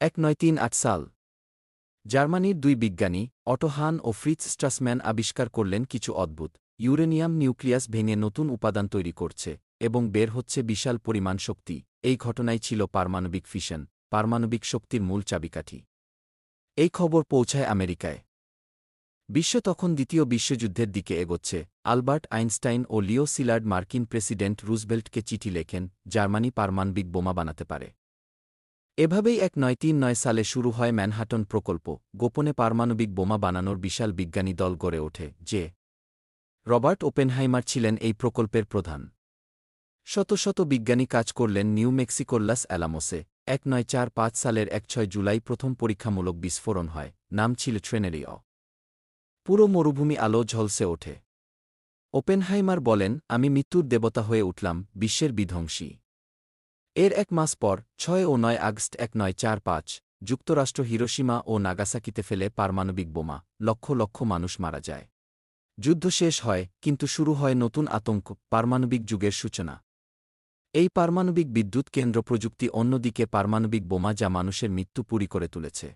এক নয় তিন আট সাল। জার্মানির দুই বিজ্ঞানী অটোহান ও ফ্রিৎজ স্ট্রাসম্যান আবিষ্কার করলেন কিছু অদ্ভুত। ইউরেনিয়াম নিউক্লিয়াস ভেঙে নতুন উপাদান তৈরি করছে এবং বের হচ্ছে বিশাল পরিমাণ শক্তি। এই ঘটনাই ছিল পারমাণবিক ফিশন, পারমাণবিক শক্তির মূল চাবিকাঠি। এই খবর পৌঁছায় আমেরিকায়। বিশ্ব তখন দ্বিতীয় বিশ্বযুদ্ধের দিকে এগোচ্ছে। আলবার্ট আইনস্টাইন ও লিও সিলার্ড মার্কিন প্রেসিডেন্ট রুজবেল্টকে চিঠি লেখেন, জার্মানি পারমাণবিক বোমা বানাতে পারে। এভাবেই এক নয় তিন নয় সালে শুরু হয় ম্যানহাটন প্রকল্প, গোপনে পারমাণবিক বোমা বানানোর বিশাল বিজ্ঞানী দল গড়ে ওঠে, যে রবার্ট ওপেনহাইমার ছিলেন এই প্রকল্পের প্রধান। শত শত বিজ্ঞানী কাজ করলেন নিউ মেক্সিকোর লাস অ্যালামোসে। এক নয় চার পাঁচ সালের এক ছয় জুলাই প্রথম পরীক্ষামূলক বিস্ফোরণ হয়, নাম ছিল ট্রেনেরিও পুরো মরুভূমি আলো ঝলসে ওঠে। ওপেনহাইমার বলেন, আমি মৃত্যুর দেবতা হয়ে উঠলাম, বিশ্বের বিধ্বংসী। এর এক মাস পর, ছয় ও নয় আগস্ট এক নয় চার পাঁচ, যুক্তরাষ্ট্র হিরোসীমা ও নাগাসাকিতে ফেলে পারমাণবিক বোমা, লক্ষ লক্ষ মানুষ মারা যায়। যুদ্ধ শেষ হয়, কিন্তু শুরু হয় নতুন আতঙ্ক, পারমাণবিক যুগের সূচনা। এই পারমাণবিক বিদ্যুৎ কেন্দ্র প্রযুক্তি অন্যদিকে পারমাণবিক বোমা যা মানুষের মৃত্যু পুরি করে তুলেছে।